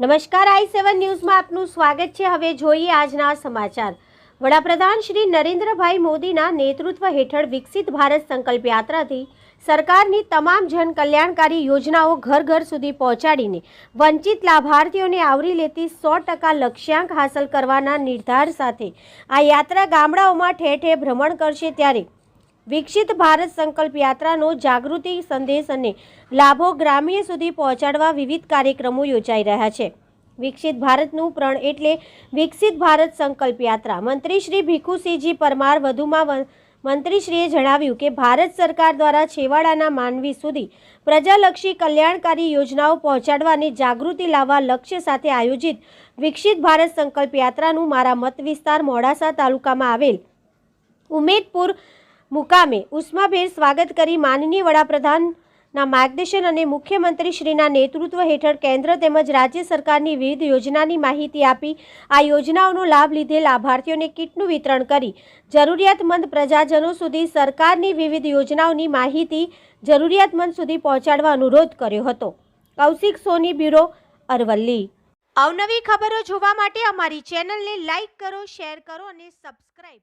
નમસ્કાર, આઈ સેવન ન્યૂઝમાં આપનું સ્વાગત છે. હવે જોઈએ આજના સમાચાર. વડાપ્રધાન શ્રી નરેન્દ્રભાઈ મોદીના નેતૃત્વ હેઠળ વિકસિત ભારત સંકલ્પ યાત્રાથી સરકારની તમામ જનકલ્યાણકારી યોજનાઓ ઘર ઘર સુધી પહોંચાડીને વંચિત લાભાર્થીઓને આવરી લેતી સો ટકા લક્ષ્યાંક હાંસલ કરવાના નિર્ધાર સાથે આ યાત્રા ગામડાઓમાં ઠેર ઠેર ભ્રમણ કરશે ત્યારે વિકસિત ભારત સંકલ્પ યાત્રાનો જાગૃતિ સંદેશ અને લાભો ગ્રામ્ય સુધી પહોંચાડવા વિવિધ કાર્યક્રમો યોજાઈ રહ્યા છે. વિકસિત ભારતનું પ્રણ એટલે વિકસિત ભારત સંકલ્પ યાત્રા. મંત્રી શ્રી ભીખુસિંહજી પરમાર વધુમાં મંત્રીશ્રીએ જણાવ્યું કે ભારત સરકાર દ્વારા છેવાડાના માનવી સુધી પ્રજાલક્ષી કલ્યાણકારી યોજનાઓ પહોંચાડવાની જાગૃતિ લાવવા લક્ષ્ય સાથે આયોજિત વિકસિત ભારત સંકલ્પ યાત્રાનું મારા મત વિસ્તાર મોડાસા તાલુકામાં આવેલ ઉમેદપુર મુકામે ઉષ્માભેર સ્વાગત કરી માનનીય વડાપ્રધાનના માર્ગદર્શન અને મુખ્યમંત્રીશ્રીના નેતૃત્વ હેઠળ કેન્દ્ર તેમજ રાજ્ય સરકારની વિવિધ યોજનાની માહિતી આપી આ યોજનાઓનો લાભ લીધે લાભાર્થીઓને કીટનું વિતરણ કરી જરૂરિયાતમંદ પ્રજાજનો સુધી સરકારની વિવિધ યોજનાઓની માહિતી જરૂરિયાતમંદ સુધી પહોંચાડવા અનુરોધ કર્યો હતો. કૌશિક સોની, બ્યુરો અરવલ્લી. અવનવી ખબરો જોવા માટે અમારી ચેનલને લાઇક કરો, શેર કરો અને સબસ્ક્રાઈબ